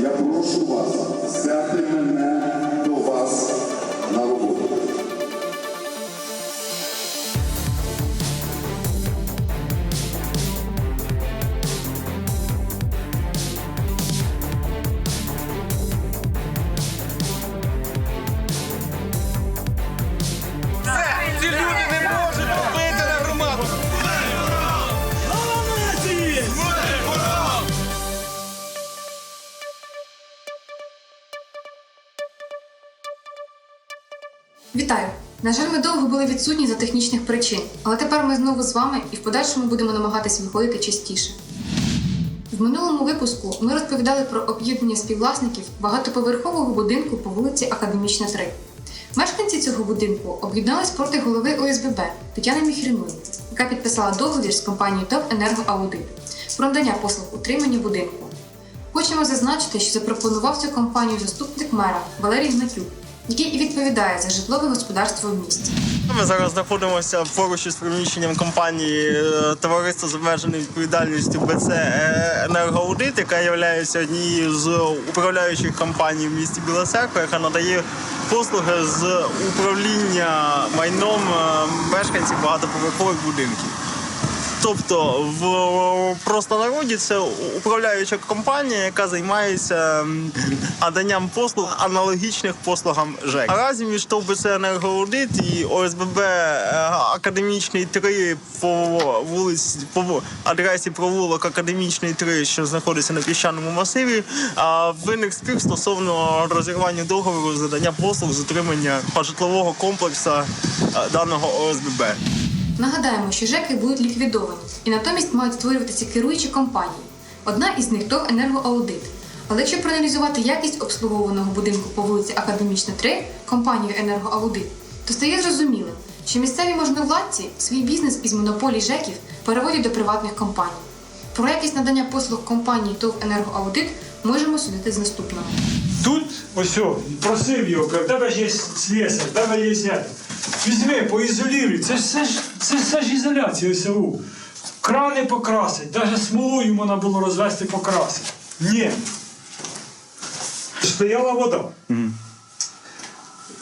Я прошу вас взяти мене Вітаю! На жаль, ми довго були відсутні за технічних причин, але тепер ми знову з вами і в подальшому будемо намагатись виходити частіше. В минулому випуску ми розповідали про об'єднання співвласників багатоповерхового будинку по вулиці Академічна 3. Мешканці цього будинку об'єднались проти голови ОСББ Тетяни Міхріної, яка підписала договір з компанією ТОП «Енергоаудит» про надання послуг утримання будинку. Хочемо зазначити, що запропонував цю компанію заступник мера Валерій Гнатюк, який і відповідає за житлове господарство в місті. Ми зараз знаходимося поруч із приміщенням компанії е, Товариство з обмеженою відповідальністю БЦ «Енергоаудит», яка є однією з управляючих компаній в місті Біла Церква, яка надає послуги з управління майном е, мешканців багатоповерхових будинків. Тобто в простонароді це управляюча компанія, яка займається наданням послуг аналогічних послугам ЖЕК. Наразі між ТОВ БЦ «Енергоаудит» і ОСББ е, Академічний 3 по вулиці по адресі провулок Академічний 3, що знаходиться на піщаному масиві, а, виник спір стосовно розірвання договору з надання послуг з утримання житлового комплексу е, даного ОСББ. Нагадаємо, що ЖЕКи будуть ліквідовані і натомість мають створюватися керуючі компанії. Одна із них ТОВ «Енергоаудит». Але якщо проаналізувати якість обслуговуваного будинку по вулиці Академічна 3 компанією «Енергоаудит», то стає зрозумілим, що місцеві можновладці свій бізнес із монополій ЖЕКів переводять до приватних компаній. Про якість надання послуг компанії ТОВ «Енергоаудит» можемо судити з наступного. Тут ось просив його, в тебе є слесар, в тебе є. Візьми, поізолюй. Це ж все ж це ж все ж ізоляція СУ. Крани покрасить, навіть смолою можна було розвести покрасити. Ні. Стояла вода.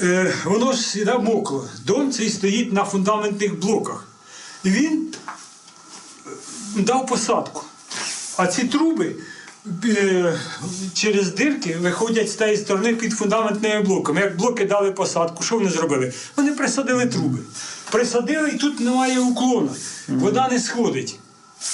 Е, воно ж іде мокло. Дом цей стоїть на фундаментних блоках. І він е, дав посадку. А ці труби через дирки виходять з тієї сторони під фундаментними блоками. Як блоки дали посадку, що вони зробили? Вони присадили труби. Присадили і тут немає уклону. Вода не сходить.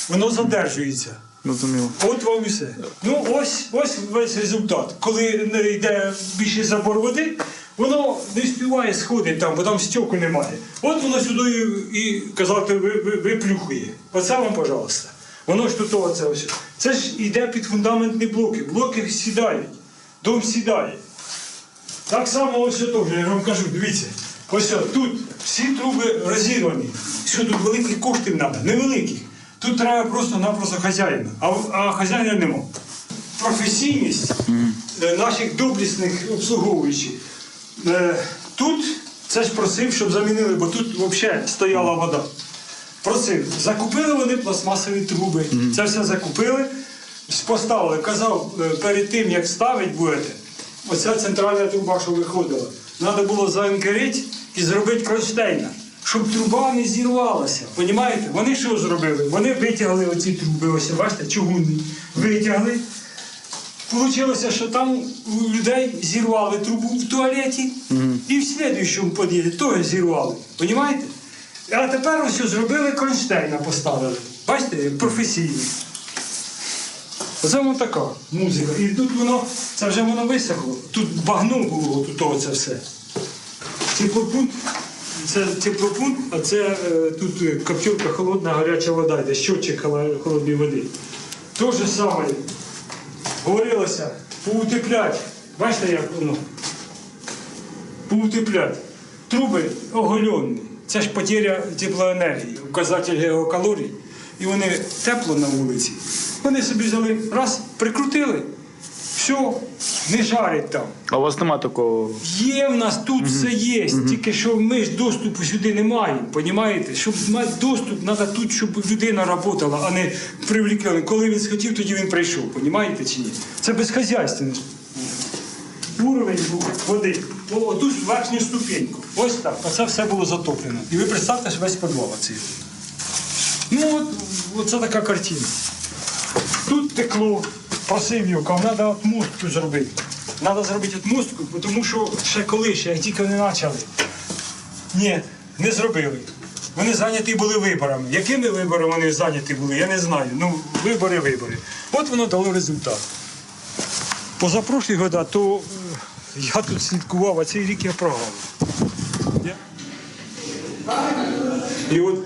Воно задержується. Розуміло. От вам і все. Ну ось, ось весь результат. Коли не йде більший забор води, воно не співає сходить там, бо там стьоку немає. От воно сюди і казати ви, ви, виплюхує. Оце вам, пожалуйста. Воно ж тут оце ось. Це ж йде під фундаментні блоки. Блоки сідають. Дом сідає. Так само ось теж, я вам кажу, дивіться. Ось тут всі труби розірвані. Що тут великих коштів треба? Невеликих. Тут треба просто-напросто хазяїна, а, а хазяїна нема. Професійність е, наших доблісних обслуговуючих. Е, Тут це ж просив, щоб замінили, бо тут взагалі стояла вода. Просив. Закупили вони пластмасові труби. Це все закупили, поставили. Казав, е, перед тим, як ставити будете, оця центральна труба, що виходила, треба було заанкерити і зробити кронштейна, щоб труба не зірвалася. Понімаєте? Вони що зробили? Вони витягли оці труби, ось, бачите, чугунні. Витягли. Получилося, що там у людей зірвали трубу в туалеті і в слідуючому під'їзді теж зірвали. Понімаєте? А тепер ось зробили кронштейна поставили. Бачите, як професійно. Оце воно така музика. І тут воно, це вже воно висохло. Тут багно було, тут оце все. Теплопункт, це теплопункт, а це е, тут е, копчурка холодна, гаряча вода, йде щотчик холо- холодної води. Те ж саме говорилося, поутеплять. Бачите, як воно? Поутеплять. Труби оголені. Це ж потеря теплоенергії, указатель геокалорій. І вони тепло на вулиці. Вони собі взяли, раз, прикрутили. Все, не жарить там. А у вас нема такого. Є в нас тут все є, тільки що ми ж доступу сюди не маємо, понімаєте? Щоб мати доступ, треба тут, щоб людина працювала, а не привлікали. Коли він схотів, тоді він прийшов, понімаєте чи ні? Це безхазяйственне. Уровень води. О, оту ж верхню ступеньку. Ось так. Оце все було затоплено. І ви представте, весь підвал оцей. Ну, от, оце така картина. Тут текло, просив його, треба отмостку зробити. Треба зробити отмостку, тому що ще коли, ще як тільки вони почали. Ні, не зробили. Вони зайняті були виборами. Якими виборами вони зайняті були, я не знаю. Ну, вибори, вибори. От воно дало результат. Позапрошлі года, то я тут слідкував, а цей рік я програв. І от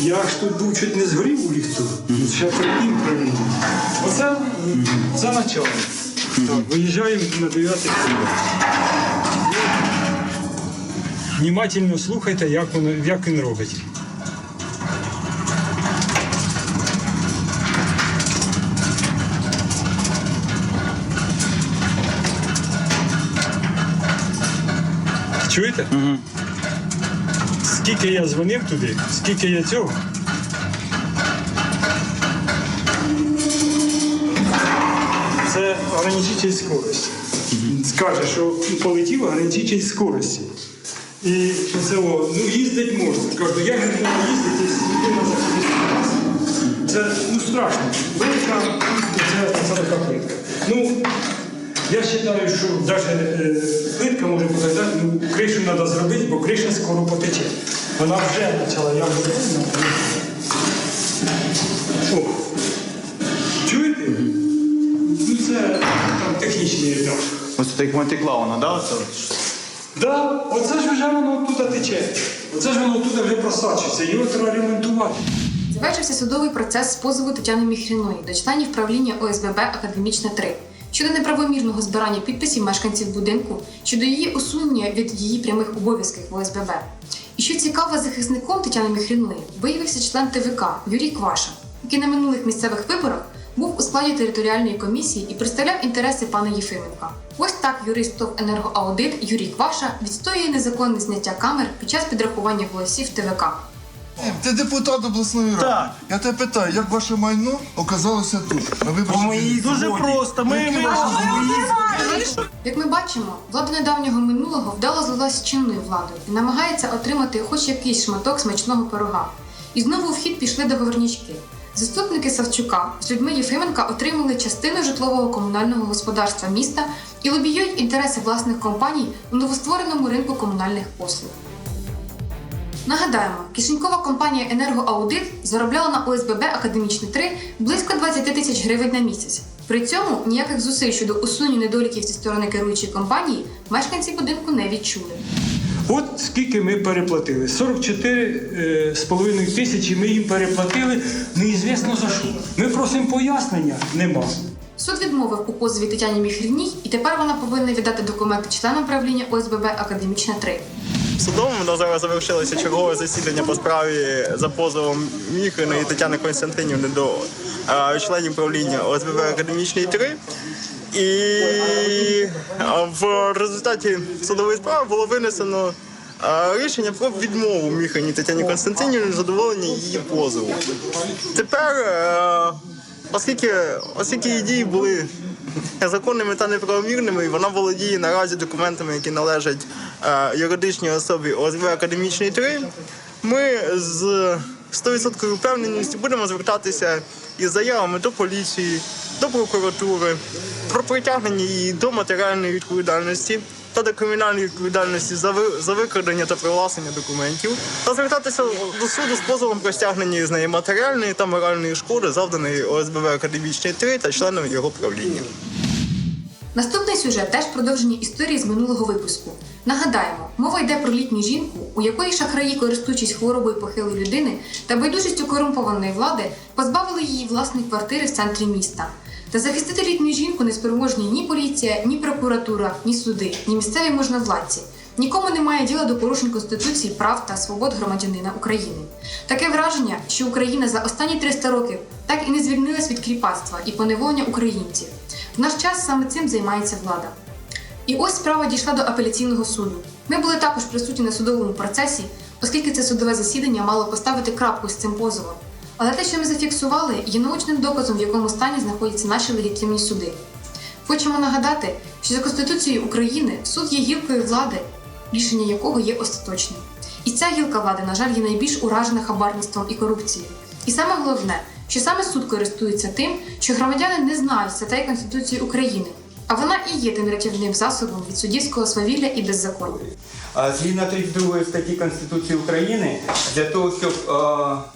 я ж тут був чуть не згорів у ліфту, ще тим провів. Оце це начало. Так, виїжджаємо на 9 кілометр. Внимательно слухайте, як він робить. Чуєте? Угу. Скільки я дзвонив туди, скільки я цього. Це ограничитель скорості. Скаже, що полетів ограничитель скорості. І це о, ну їздить можна. Кажу, як не можна їздити, якщо людина заходить. Це ну страшно. Велика це, це така плитка. Ну, я вважаю, що навіть е, плитка може показати, ну, кришу треба зробити, бо криша скоро потече. Вона вже почала, я вже О, чуєте? Ну це там технічний етап. Ось так мотикла вона, да? Оце? Да, оце ж вже воно туди тече. Оце ж воно туди вже просачується. Його треба ремонтувати. Завершився судовий процес з позову Тетяни Міхріної до членів правління ОСББ Академічна 3 щодо неправомірного збирання підписів мешканців будинку щодо її усунення від її прямих обов'язків в ОСББ. І що цікаво, захисником Тетяни Міхріної виявився член ТВК Юрій Кваша, який на минулих місцевих виборах був у складі територіальної комісії і представляв інтереси пана Єфименка. Ось так юрист «Енергоаудит» Юрій Кваша відстоює незаконне зняття камер під час підрахування голосів ТВК. Ти депутат обласної ради. Так. Я тебе питаю, як ваше майно оказалося тут? На виборчій Дуже просто. Ми, ми, Як ми бачимо, влада недавнього минулого вдало злилась з чинною владою і намагається отримати хоч якийсь шматок смачного пирога. І знову в хід пішли договорнічки. Заступники Савчука з людьми Єфименка отримали частину житлового комунального господарства міста і лобіюють інтереси власних компаній у новоствореному ринку комунальних послуг. Нагадаємо, кишенькова компанія Енергоаудит заробляла на ОСББ Академічний 3 близько 20 тисяч гривень на місяць. При цьому ніяких зусиль щодо усунення недоліків зі сторони керуючої компанії мешканці будинку не відчули. От скільки ми переплатили. 44 з половиною тисячі ми їм переплатили, неізвісно за що. Ми просимо пояснення, нема. Суд відмовив у позові Тетяні Міхрівній, і тепер вона повинна віддати документи членам правління ОСББ Академічна 3. Судом у нас зараз завершилося чергове засідання по справі за позовом Міхрини і Тетяни Константинівни до е, членів правління ОСББ Академічний 3. І е, в результаті судової справи було винесено е, рішення про відмову Міхрині Тетяні Константинівні задоволення її позову. Тепер, оскільки, оскільки її дії були законними та неправомірними, і вона володіє наразі документами, які належать е, юридичній особі ОСБ Академічний 3, ми з 100% впевненістю будемо звертатися із заявами до поліції, до прокуратури про притягнення її до матеріальної відповідальності та до кримінальної відповідальності за, за викрадення та привласнення документів, та звертатися до суду з позовом про стягнення з неї матеріальної та моральної шкоди, завданої ОСББ Академічний 3 та членам його правління. Наступний сюжет теж продовження історії з минулого випуску. Нагадаємо, мова йде про літню жінку, у якої шахраї, користуючись хворобою похилої людини та байдужістю корумпованої влади, позбавили її власної квартири в центрі міста. Та захистити літню жінку не спроможні ні поліція, ні прокуратура, ні суди, ні місцеві можновладці. Нікому немає діла до порушень Конституції, прав та свобод громадянина України. Таке враження, що Україна за останні 300 років так і не звільнилась від кріпацтва і поневолення українців. В наш час саме цим займається влада. І ось справа дійшла до апеляційного суду. Ми були також присутні на судовому процесі, оскільки це судове засідання мало поставити крапку з цим позовом. Але те, що ми зафіксували, є научним доказом, в якому стані знаходяться наші легітимні суди. Хочемо нагадати, що за Конституцією України суд є гілкою влади, рішення якого є остаточним. І ця гілка влади, на жаль, є найбільш уражена хабарництвом і корупцією. І саме головне, що саме суд користується тим, що громадяни не знають статей Конституції України, а вона і є тим рятівним засобом від суддівського свавілля і беззаконня. Згідно 32 статті Конституції України, для того, щоб е,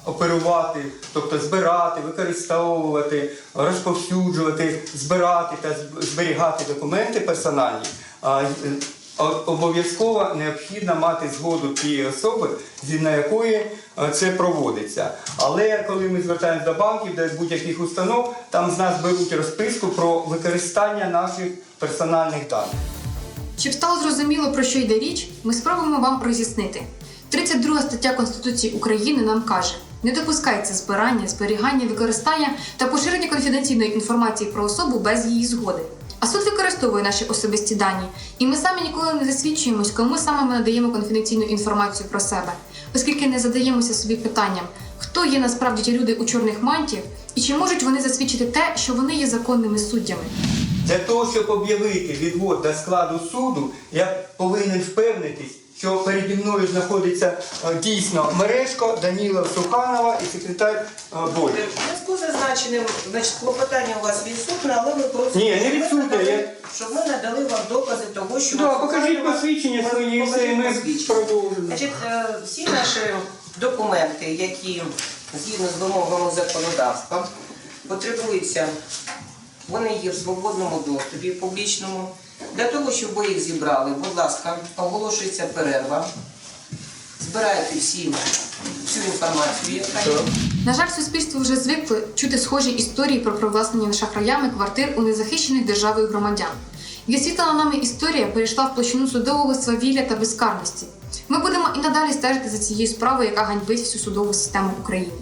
оперувати, тобто збирати, використовувати, розповсюджувати, збирати та зберігати документи персональні, е, обов'язково необхідно мати згоду тієї особи, згідно якої е, це проводиться. Але коли ми звертаємось до банків, до будь-яких установ, там з нас беруть розписку про використання наших персональних даних. Щоб стало зрозуміло, про що йде річ, ми спробуємо вам роз'яснити. 32 стаття Конституції України нам каже: не допускається збирання, зберігання, використання та поширення конфіденційної інформації про особу без її згоди. А суд використовує наші особисті дані, і ми самі ніколи не засвідчуємось, кому саме ми надаємо конфіденційну інформацію про себе, оскільки не задаємося собі питанням, хто є насправді ті люди у чорних мантіях, і чи можуть вони засвідчити те, що вони є законними суддями. Для того, щоб об'явити відвод до складу суду, я повинен впевнитись, що переді мною знаходиться е, дійсно Мережко, Данілов Суханова і секретар е, Бойко. Зв'язку з зазначеним, значить, клопотання у вас відсутне, але ви просите, Ні, не ми надали- я- щоб ми надали вам докази того, що Да, ви покажіть посвідчення свої, і все, і Покажіть ми посвідчення. продовжимо. Значить, е, всі наші документи, які згідно з вимогами законодавства потребуються, вони є в свободному доступі публічному. Для того, щоб ви їх зібрали, будь ласка, оголошується перерва. Збирайте всі всю інформацію, яка є. На жаль, суспільство вже звикло чути схожі історії про привласнення шахраями квартир у незахищених державою громадян. Висвітлена нами історія перейшла в площину судового свавілля та безкарності. Ми будемо і надалі стежити за цією справою, яка ганьбить всю судову систему України.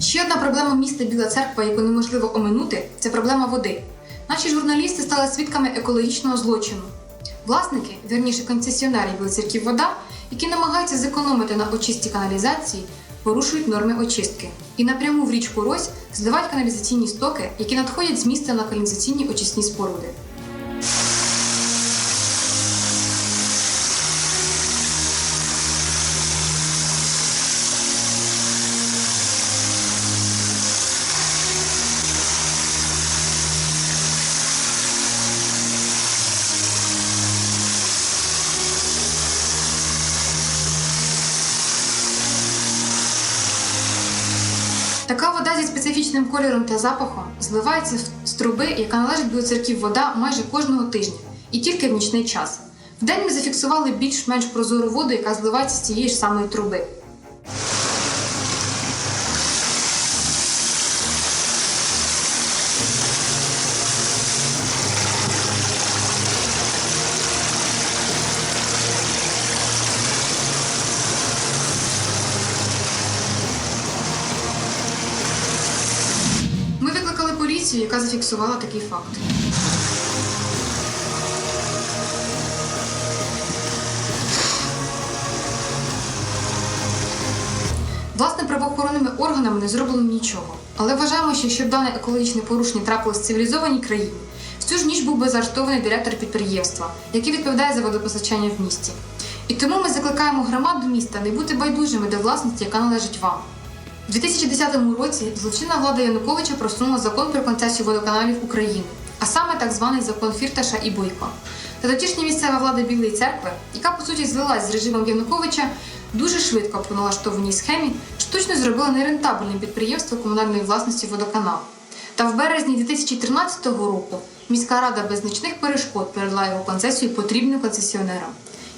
Ще одна проблема міста Біла Церква, яку неможливо оминути, це проблема води. Наші журналісти стали свідками екологічного злочину. Власники, вірніше концесіонери Білоцерків вода, які намагаються зекономити на очисті каналізації, порушують норми очистки і напряму в річку Рось зливають каналізаційні стоки, які надходять з міста на каналізаційні очисні споруди. Зі специфічним кольором та запахом зливається з труби, яка належить до церків вода майже кожного тижня, і тільки в нічний час. Вдень ми зафіксували більш-менш прозору воду, яка зливається з цієї ж самої труби. Поліцію, яка зафіксувала такий факт. Власне, правоохоронними органами не зроблено нічого. Але вважаємо, що якщо б дане екологічне порушення трапилось в цивілізованій країні, в цю ж ніч був би заарештований директор підприємства, який відповідає за водопостачання в місті. І тому ми закликаємо громаду міста не бути байдужими до власності, яка належить вам. У 2010 році злочинна влада Януковича просунула закон про концесію водоканалів України, а саме так званий закон Фірташа і Бойко. Та тодішня місцева влада Білої церкви, яка по суті злилась з режимом Януковича, дуже швидко по налаштованій схемі штучно зробила нерентабельним підприємство комунальної власності водоканал. Та в березні 2013 року міська рада без значних перешкод передала його концесію потрібним концесіонерам.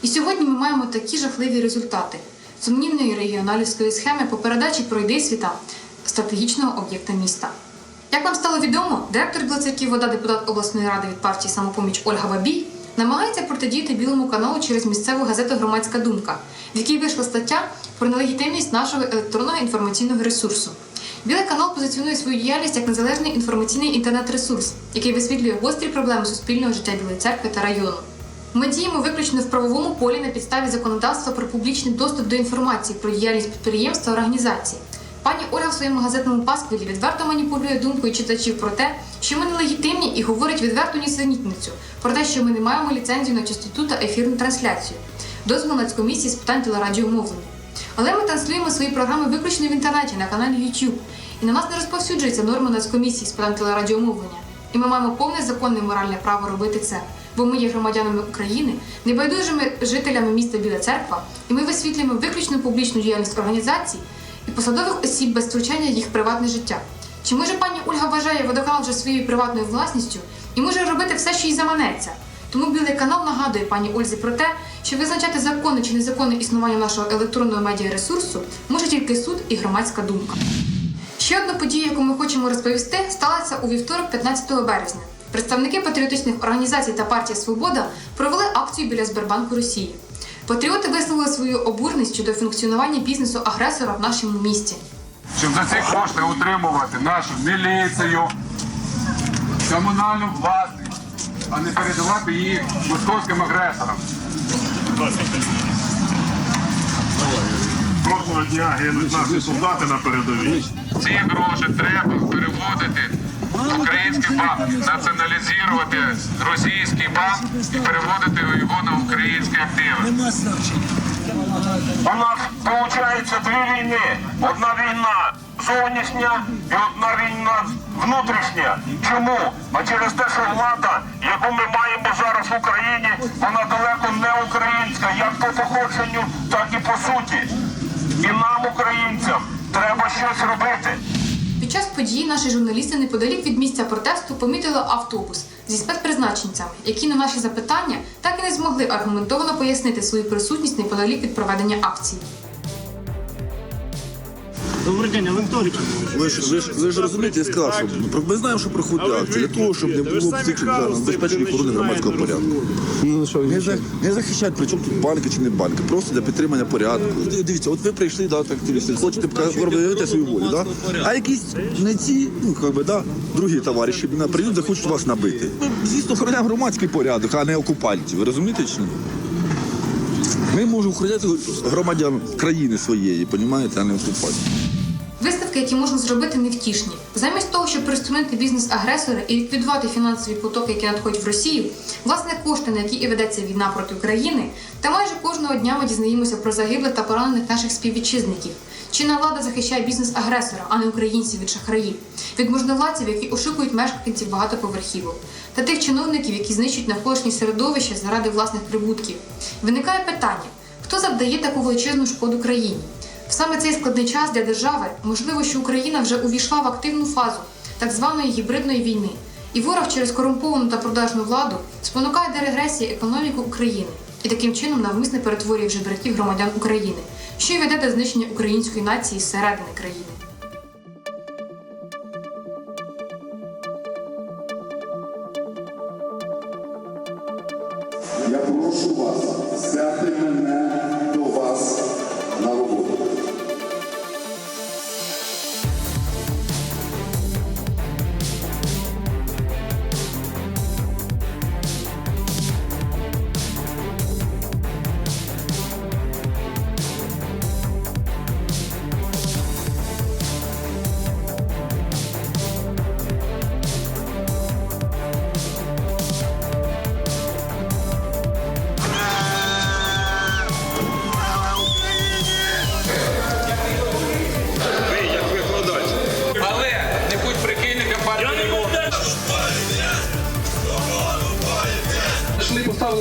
І сьогодні ми маємо такі жахливі результати сумнівної регіоналівської схеми по передачі пройди світа стратегічного об'єкта міста. Як вам стало відомо, директор Білоцерків вода, депутат обласної ради від партії самопоміч Ольга Бабій намагається протидіяти білому каналу через місцеву газету Громадська думка, в якій вийшла стаття про нелегітимність нашого електронного інформаційного ресурсу. Білий канал позиціонує свою діяльність як незалежний інформаційний інтернет-ресурс, який висвітлює гострі проблеми суспільного життя Білої церкви та району. Ми діємо виключно в правовому полі на підставі законодавства про публічний доступ до інформації про діяльність підприємств та організацій. Пані Ольга в своєму газетному пасквілі відверто маніпулює думкою читачів про те, що ми нелегітимні і говорить відверту нісенітницю про те, що ми не маємо ліцензію на частоту та ефірну трансляцію, дозвіл Нацкомісії з питань телерадіомовлення. Але ми транслюємо свої програми виключно в інтернеті на каналі YouTube, і на нас не розповсюджується норма Нацкомісії з питань телерадіомовлення. І ми маємо повне законне моральне право робити це, бо ми є громадянами України, небайдужими жителями міста Біла Церква, і ми висвітлюємо виключно публічну діяльність організацій і посадових осіб без втручання їх приватне життя. Чи може пані Ольга вважає водоканал вже своєю приватною власністю і може робити все, що їй заманеться? Тому білий канал нагадує пані Ользі про те, що визначати законне чи незаконне існування нашого електронного медіаресурсу може тільки суд і громадська думка. Ще одна подія, яку ми хочемо розповісти, сталася у вівторок, 15 березня. Представники патріотичних організацій та партія Свобода провели акцію біля Сбербанку Росії. Патріоти висловили свою обурність щодо функціонування бізнесу агресора в нашому місті. щоб за ці кошти утримувати нашу міліцію, комунальну власність, а не передавати її московським агресорам. Кожного дня гинуть наші солдати на передовій. Ці гроші треба переводити в українські банки, націоналізувати російський банк і переводити його на українські активи. У нас виходить дві війни. Одна війна зовнішня і одна війна внутрішня. Чому? А через те, що влада, яку ми маємо зараз в Україні, вона далеко не українська, як по походженню, так і по суті. І нам, українцям, треба щось робити. Під час події наші журналісти неподалік від місця протесту помітили автобус зі спецпризначенцями, які на наші запитання так і не змогли аргументовано пояснити свою присутність неподалік від проведення акції. Добрий день, а ви хто? Ви ж, ви ж, ви ж розумієте, я сказав, що ми знаємо, що проходить акція для того, щоб не було забезпечення охорони громадського порядку. Не, за, не захищають, при чому тут банки чи не банки, просто для підтримання порядку. Дивіться, от ви прийшли, да, так, активісти, хочете проявити свою волю, да? а якісь не ці, ну, как би, да, другі товариші прийдуть, захочуть вас набити. Ми, звісно, охороняємо громадський порядок, а не окупантів. Ви розумієте чи ні? Ми можемо охороняти громадян країни своєї, понімаєте, а не окупантів. Виставки, які можна зробити, невтішні. Замість того, щоб приструнити бізнес агресора і ліквідувати фінансові потоки, які надходять в Росію, власне, кошти, на які і ведеться війна проти України, та майже кожного дня ми дізнаємося про загиблих та поранених наших співвітчизників. Чинна влада захищає бізнес агресора, а не українців від шахраїв, від можновладців, які ошукують мешканців багатоповерхівок, та тих чиновників, які знищують навколишнє середовище заради власних прибутків. Виникає питання: хто завдає таку величезну шкоду країні? В саме цей складний час для держави можливо, що Україна вже увійшла в активну фазу так званої гібридної війни, і ворог через корумповану та продажну владу спонукає до регресії економіку України і таким чином навмисне перетворює в жебраків громадян України, що й веде до знищення української нації зсередини країни. Я прошу вас взяти мене до вас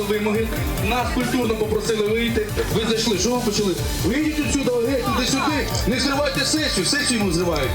вимоги, нас культурно попросили вийти. Ви зайшли, що ви почали? Вийдіть отсюди, геть, туди-сюди, не зривайте сесію, сесію йому зривають.